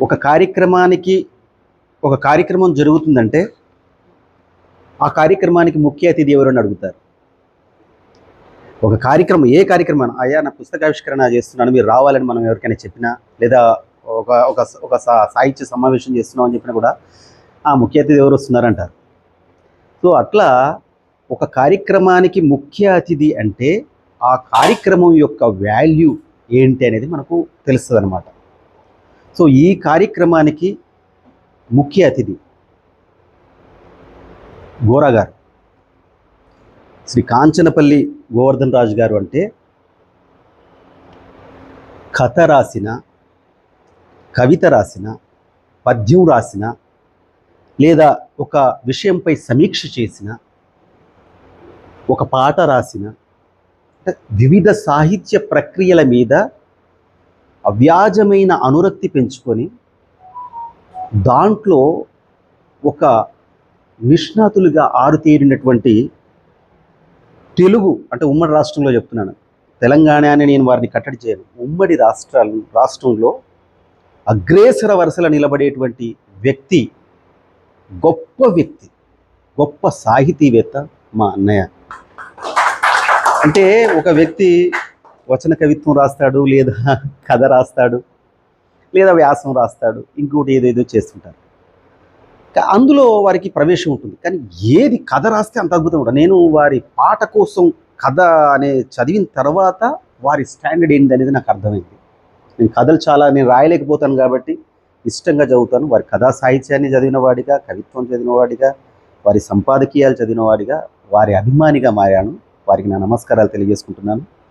ఒక కార్యక్రమానికి ఒక కార్యక్రమం జరుగుతుందంటే ఆ కార్యక్రమానికి ముఖ్య అతిథి ఎవరని అడుగుతారు. ఒక కార్యక్రమం ఏ కార్యక్రమం? అయ్యా నా పుస్తకావిష్కరణ చేస్తున్నాను మీరు రావాలని మనం ఎవరికైనా చెప్పినా లేదా ఒక ఒక ఒక సా- సాహిత్య సమావేశం చేస్తున్నాం అని చెప్పినా కూడా ఆ ముఖ్య అతిథి ఎవరు వస్తున్నారంటారు. సో అట్లా ఒక కార్యక్రమానికి ముఖ్య అతిథి అంటే ఆ కార్యక్రమం యొక్క వాల్యూ ఏంటి అనేది మనకు తెలుస్తుంది అనమాట సో ఈ కార్యక్రమానికి ముఖ్య అతిథి గోరా గారు. శ్రీ కాంచనపల్లి గోవర్ధన్ రాజు గారు అంటే కథ రాసిన కవిత రాసిన పద్యం రాసిన లేదా ఒక విషయంపై సమీక్ష చేసిన ఒక పాట రాసిన వివిధ సాహిత్య ప్రక్రియల మీద అవ్యాజమైన అనురక్తి పెంచుకొని దాంట్లో ఒక నిష్ణాతులుగా ఆరుతీరినటువంటి తెలుగు అంటే ఉమ్మడి రాష్ట్రంలో చెప్తున్నాను. తెలంగాణ అని నేను వారిని కట్టడి చేయను. ఉమ్మడి రాష్ట్రాల రాష్ట్రంలో అగ్రేసర వరుసలో నిలబడేటువంటి వ్యక్తి గొప్ప వ్యక్తి గొప్ప సాహితీవేత్త మా అన్నయ్య. అంటే ఒక వ్యక్తి వచన కవిత్వం రాస్తాడు లేదా కథ రాస్తాడు లేదా వ్యాసం రాస్తాడు ఇంకోటి ఏదేదో చేస్తుంటారు. అందులో వారికి ప్రవేశం ఉంటుంది. కానీ ఏది కథ రాస్తే అంత అద్భుతం ఉంటుంది నేను వారి పాట కోసం కథ అనే చదివిన తర్వాత వారి స్టాండర్డ్ ఏంటి అనేది నాకు అర్థమైంది. నేను కథలు చాలా నేను రాయలేకపోతాను కాబట్టి ఇష్టంగా చదువుతాను. వారి కథా సాహిత్యాన్ని చదివిన వాడిగా కవిత్వం చదివిన వాడిగా వారి సంపాదకీయాలు చదివిన వాడిగా వారి అభిమానిగా మారాను. వారికి నా నమస్కారాలు తెలియజేసుకుంటున్నాను.